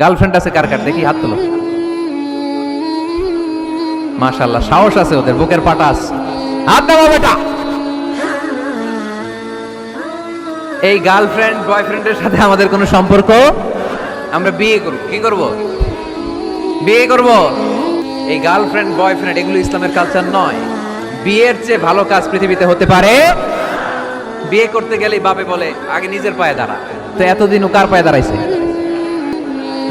Girlfriend আছে কার কার? দেখি হাত তোলো। মাশাল্লাহ সাহস আছে ওদের, বুকের পাটা আছে। হাত দাও বেটা। এই গার্লফ্রেন্ড বয়ফ্রেন্ডের সাথে আমাদের কোনো সম্পর্ক? আমরা বিয়ে করব, কি করব? বিয়ে করব। এই গার্লফ্রেন্ড বয়ফ্রেন্ড এগুলো ইসলামের কালচার নয়। বিয়ের চেয়ে ভালো কাজ পৃথিবীতে হতে পারে। বিয়ে করতে গেলেই বাপে বলে, আগে নিজের পায়ে দাঁড়া। তো এতদিন ও কার পায়ে দাঁড়াইছে?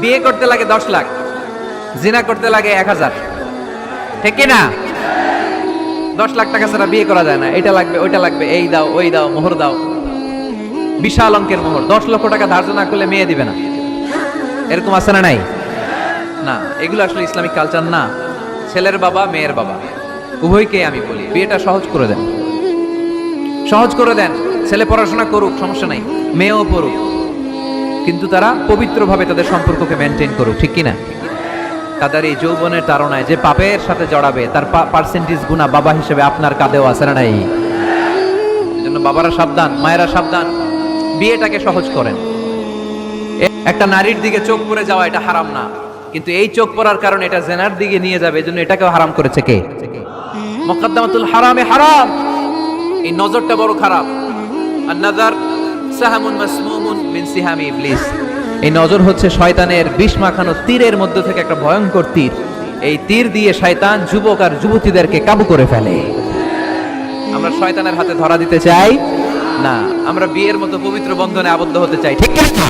বিয়ে করতে লাগে দশ লাখ, জিনা করতে লাগে এক হাজার। ঠিক না? দশ লাখ টাকা ছাড়া বিয়ে করা যায় না। এটা লাগবে, ওইটা লাগবে, এই দাও, ওই দাও, মোহর দাও। বিশাল অঙ্কের মোহর। দশ লক্ষ টাকা ধার্য না করলে মেয়ে দিবে না। এরকম আছে না নাই? না, এগুলো আসলে ইসলামিক কালচার না। ছেলের বাবা, মেয়ের বাবা। উভয়কে আমি বলি, বিয়েটা সহজ করে দেন। সহজ করে দেন। ছেলে পড়াশোনা করুক, সমস্যা নাই। মেয়েও পড়ুক। কিন্তু তারা পবিত্রভাবে তাদের সম্পর্ককে মেনটেন করুক, ঠিক কিনা? তাদের এই যৌবনের তাড়নায় যে পাপের সাথে জড়াবে, তার পার্সেন্টেজ গুণা বাবা হিসেবে আপনার কাঁধেও আছে না নাই? জন্য বাবারা সাবধান, মায়েরা সাবধান, বিয়েটাকে সহজ করেন। একটা নারীর দিকে চোখ পড়ে যাওয়া এটা হারাম না, কিন্তু এই চোখ পড়ার কারণে এটা জেনার দিকে নিয়ে যাবে, এজন্য এটাকেও হারাম করেছে কে? মোকদ্দমাতুল হারামে হারাম। এই নজরটা বড় খারাপ। আর নাজার সাহামুন মাসমুমুন মিন সিহামি ইবলিস। এই নজর হচ্ছে শয়তানের বিষ মাখানো তীরের মধ্যে থেকে একটা ভয়ঙ্কর তীর। এই তীর দিয়ে শয়তান যুবক আর যুবতীদেরকে কাবু করে ফেলে। আমরা শয়তানের হাতে ধরা দিতে চাই? না, আমরা বিয়ের মতো পবিত্র বন্ধনে আবদ্ধ হতে চাই, ঠিক আছে